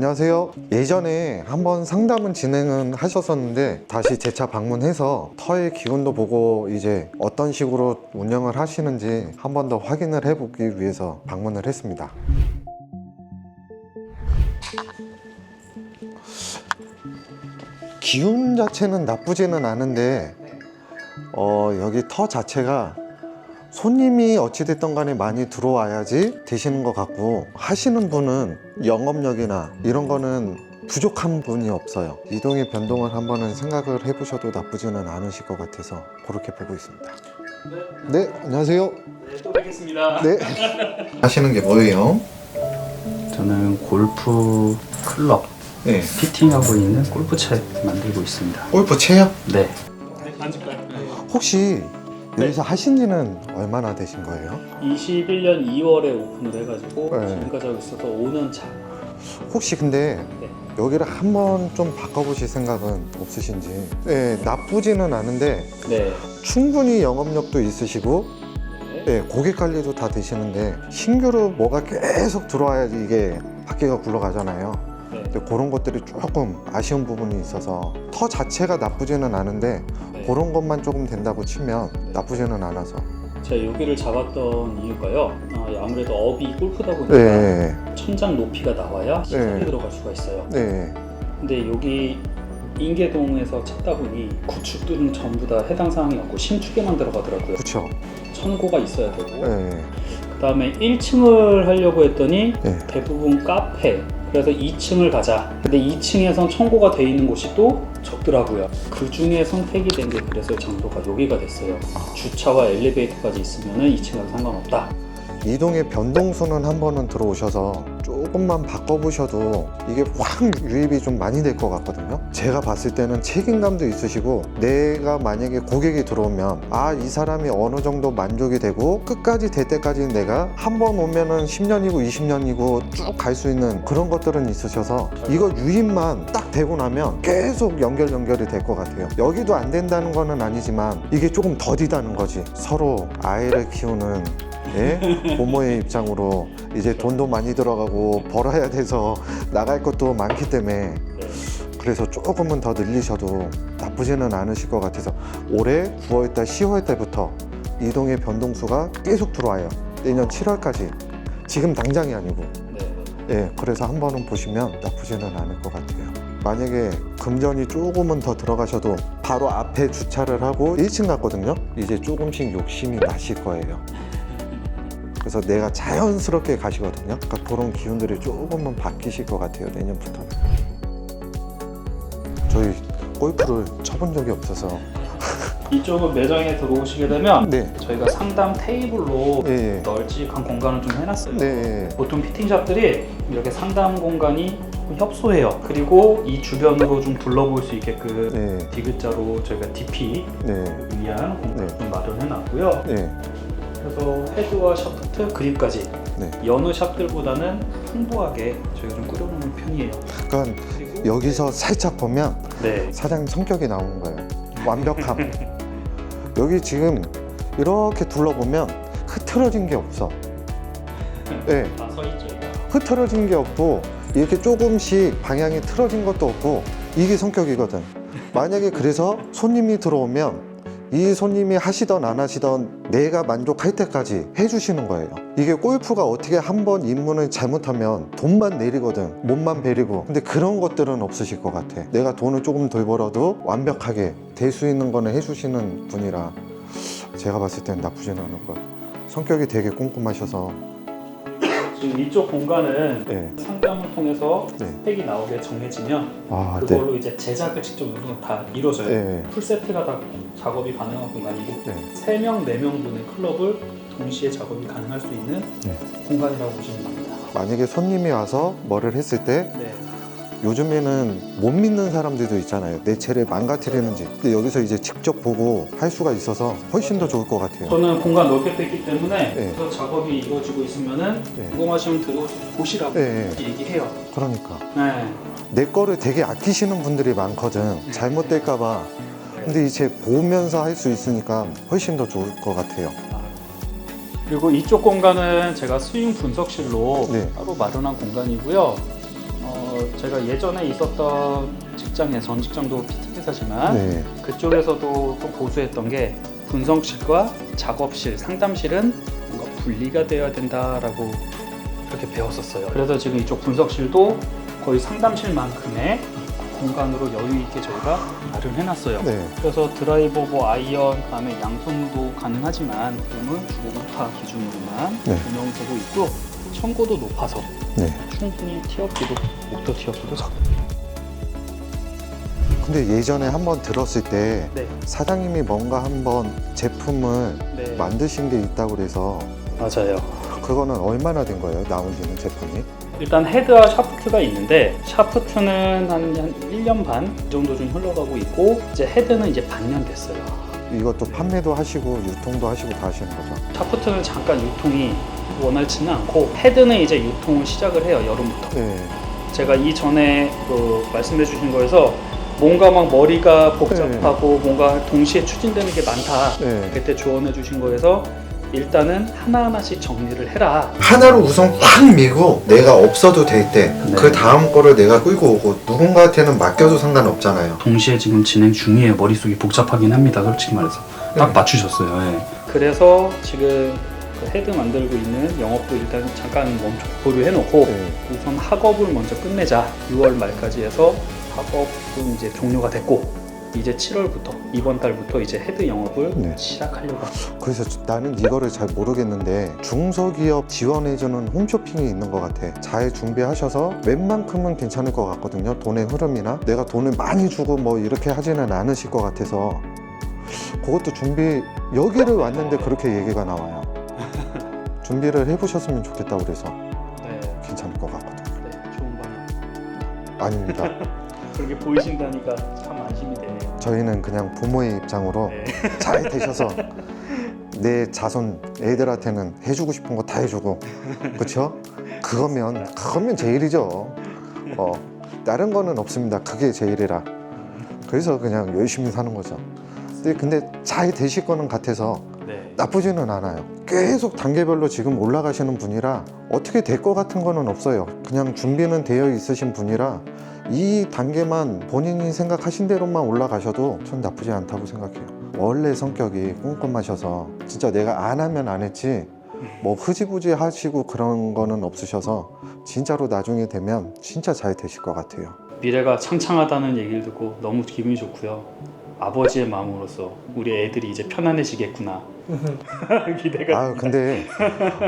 안녕하세요. 예전에 한번 상담은 진행은 하셨었는데 다시 재차 방문해서 터의 기운도 보고 이제 어떤 식으로 운영을 하시는지 한 번 더 확인을 해보기 위해서 방문을 했습니다. 기운 자체는 나쁘지는 않은데 어, 여기 터 자체가 손님이 어찌됐든 간에 많이 들어와야지 되시는 것 같고 하시는 분은 영업력이나 이런 거는 부족한 분이 없어요 이동의 변동을 한번은 생각을 해보셔도 나쁘지는 않으실 것 같아서 그렇게 보고 있습니다 네 안녕하세요 네, 또 뵙겠습니다. 네 하시는 게 뭐예요? 저는 골프 클럽 네 피팅하고 있는 골프채 만들고 있습니다. 골프 체요? 네. 혹시 여기서 하신 지는 얼마나 되신 거예요? 21년 2월에 오픈을 해가지고 네. 지금까지 하고 있어서 5년 차. 혹시 근데 네. 여기를 한번 좀 바꿔보실 생각은 없으신지 네 나쁘지는 않은데 네. 충분히 영업력도 있으시고 네. 네, 고객 관리도 다 되시는데 신규로 뭐가 계속 들어와야지 이게 바퀴가 굴러가잖아요 네. 근데 그런 것들이 조금 아쉬운 부분이 있어서 터 자체가 나쁘지는 않은데 네. 그런 것만 조금 된다고 치면 나쁘지는 않아서 제가 여기를 잡았던 이유가요. 어, 아무래도 업이 골프다 보니까 네, 천장 높이가 나와야 시설이 네. 들어갈 수가 있어요. 네, 근데 여기 인계동에서 찾다 보니 구축들은 전부 다 해당 사항이 없고 신축에만 들어가더라고요. 그쵸 천고가 있어야 되고 네, 그다음에 1층을 하려고 했더니 네. 대부분 카페 그래서 2층을 가자. 근데 2층에선 청고가 돼 있는 곳이 또 적더라고요. 그 중에 선택이 된 게 그래서 장소가 여기가 됐어요. 주차와 엘리베이터까지 있으면 2층하고 상관없다. 이동의 변동수는 한 번은 들어오셔서 조금만 바꿔보셔도 이게 확 유입이 좀 많이 될 것 같거든요. 제가 봤을 때는 책임감도 있으시고 내가 만약에 고객이 들어오면 아 이 사람이 어느 정도 만족이 되고 끝까지 될 때까지 내가 한 번 오면은 10년이고 20년이고 쭉 갈 수 있는 그런 것들은 있으셔서 이거 유입만 딱 되고 나면 계속 연결 연결이 될 것 같아요. 여기도 안 된다는 거는 아니지만 이게 조금 더디다는 거지. 서로 아이를 키우는 예? 부모의 입장으로 이제 돈도 많이 들어가고 벌어야 돼서 나갈 것도 많기 때문에 네. 그래서 조금은 더 늘리셔도 나쁘지는 않으실 것 같아서 올해 9월달, 10월달부터 이동의 변동수가 계속 들어와요. 내년 7월까지. 지금 당장이 아니고. 네. 예, 그래서 한 번은 보시면 나쁘지는 않을 것 같아요. 만약에 금전이 조금은 더 들어가셔도 바로 앞에 주차를 하고 1층 갔거든요. 이제 조금씩 욕심이 나실 거예요. 그래서 내가 자연스럽게 가시거든요. 그러니까 그런 기운들이 조금은 바뀌실 것 같아요. 내년부터는. 저희 골프를 쳐본 적이 없어서. 이쪽은 매장에 들어오시게 되면 네. 저희가 상담 테이블로 네. 널찍한 공간을 좀 해놨어요 네. 보통 피팅샵들이 이렇게 상담 공간이 협소해요 그리고 이 주변으로 좀 둘러볼 수 있게끔 네. 디귿자로 저희가 DP 네. 위한 공간을 네. 좀 마련해 놨고요 네. 그래서 헤드와 샤프트 그립까지 네. 여느 샵들보다는 풍부하게 저희가 좀 꾸려놓는 편이에요. 약간 그리고 여기서 살짝 보면 네, 사장님 성격이 나오는 거예요. 완벽함. 여기 지금 이렇게 둘러보면 흐트러진 게 없어. 네. 다 서 있죠. 흐트러진 게 없고 이렇게 조금씩 방향이 틀어진 것도 없고 이게 성격이거든. 만약에 그래서 손님이 들어오면 이 손님이 하시던 안 하시던 내가 만족할 때까지 해주시는 거예요. 이게 골프가 어떻게 한 번 입문을 잘못하면 돈만 내리거든. 몸만 베리고. 근데 그런 것들은 없으실 것 같아. 내가 돈을 조금 덜 벌어도 완벽하게 될 수 있는 거는 해주시는 분이라 제가 봤을 땐 나쁘지는 않을 거예요. 성격이 되게 꼼꼼하셔서. 지금 이쪽 공간은 네. 상담을 통해서 네. 스펙이 나오게 정해지면 아, 그걸로 이제 제작을 직접 누르면 다 이루어져요. 네. 풀 세트가 다 작업이 가능한 공간이고 네. 세 명, 네명 분의 클럽을 동시에 작업이 가능할 수 있는 네. 공간이라고 보시면 됩니다. 만약에 손님이 와서 뭐를 했을 때 네. 요즘에는 못 믿는 사람들도 있잖아요. 내 채를 망가뜨리는지. 근데 여기서 이제 직접 보고 할 수가 있어서 훨씬 더 좋을 것 같아요. 저는 공간 넓게 뺐기 때문에 네. 그 작업이 이루어지고 있으면은 네. 궁금하시면 들어오셔서 보시라고 네, 네. 얘기해요. 그러니까. 네. 내 거를 되게 아끼시는 분들이 많거든. 잘못될까봐. 근데 이제 보면서 할 수 있으니까 훨씬 더 좋을 것 같아요. 그리고 이쪽 공간은 제가 스윙 분석실로 네. 따로 마련한 공간이고요. 어, 제가 예전에 있었던 직장에 전 직장도 PT 회사지만 네. 그쪽에서도 또 고수했던 게 분석실과 작업실, 상담실은 뭔가 분리가 되어야 된다라고 그렇게 배웠었어요. 그래서 지금 이쪽 분석실도 거의 상담실만큼의 공간으로 여유 있게 저희가 마련해놨어요. 네. 그래서 드라이버, 뭐 아이언, 그다음에 양손도 가능하지만 지금은 주로 우타 기준으로만 네. 운영되고 있고 청고도 높아서 네. 충분히 티어피도 목도 티어피도 작. 근데 예전에 한번 들었을 때 네, 사장님이 뭔가 한번 제품을 네, 만드신 게 있다고 그래서 맞아요. 그거는 얼마나 된 거예요? 나온 지는 제품이? 일단 헤드와 샤프트가 있는데 샤프트는 한, 한 1년 반 정도 좀 흘러가고 있고 이제 헤드는 이제 반년 됐어요. 이것도 판매도 하시고 유통도 하시고 다 하시는 거죠? 샤프트는 잠깐 유통이 원활치는 않고 헤드는 이제 유통을 시작을 해요 여름부터. 네. 제가 이전에 그 말씀해 주신 거에서 뭔가 막 머리가 복잡하고 뭔가 동시에 추진되는 게 많다. 네. 그때 조언해 주신 거에서 일단은 하나하나씩 정리를 해라. 하나로 우선 확 밀고 내가 없어도 될때그 네. 다음 거를 내가 끌고 오고 누군가한테는 맡겨도 상관없잖아요. 동시에 지금 진행 중이에요. 머릿속이 복잡하긴 합니다. 솔직히 말해서. 딱 네. 맞추셨어요. 예. 그래서 지금 그 헤드 만들고 있는 영업도 일단 잠깐 멈춰 보류해 놓고 네. 우선 학업을 먼저 끝내자. 6월 말까지 해서 학업은 이제 종료가 됐고 이제 7월부터 이번 달부터 이제 헤드 영업을 네. 시작하려고 합니다. 그래서 저- 나는 이거를 잘 모르겠는데 중소기업 지원해주는 홈쇼핑이 있는 것 같아. 잘 준비하셔서 웬만큼은 괜찮을 것 같거든요. 돈의 흐름이나 내가 돈을 많이 주고 뭐 이렇게 하지는 않으실 것 같아서 그것도 준비 여기를 왔는데 그렇게 얘기가 나와요. 준비를 해보셨으면 좋겠다 그래서 네, 괜찮을 것 같거든. 네, 좋은 방향. 아닙니다. 그렇게 보이신다니까 참 안심이. 저희는 그냥 부모의 입장으로 네. 잘 되셔서 내 자손 애들한테는 해주고 싶은 거 다 해주고 그렇죠? 그거면 그거면 제일이죠. 어 다른 거는 없습니다. 그게 제일이라. 그래서 그냥 열심히 사는 거죠. 근데 근데 잘 되실 거는 같아서 네. 나쁘지는 않아요. 계속 단계별로 지금 올라가시는 분이라 어떻게 될 것 같은 거는 없어요. 그냥 준비는 되어 있으신 분이라 이 단계만 본인이 생각하신 대로만 올라가셔도 전 나쁘지 않다고 생각해요. 원래 성격이 꼼꼼하셔서 진짜 내가 안 하면 안 했지 뭐 흐지부지 하시고 그런 거는 없으셔서 진짜로 나중에 되면 진짜 잘 되실 것 같아요. 미래가 창창하다는 얘기를 듣고 너무 기분이 좋고요. 아버지의 마음으로서 우리 애들이 이제 편안해지겠구나. 기대가 아 근데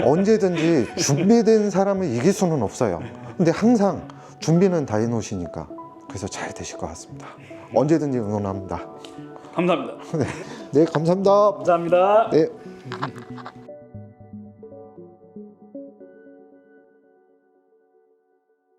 언제든지 준비된 사람을 이길 수는 없어요. 근데 항상 준비는 다 해놓으시니까 그래서 잘 되실 것 같습니다. 언제든지 응원합니다. 감사합니다. 네 감사합니다. 감사합니다. 네.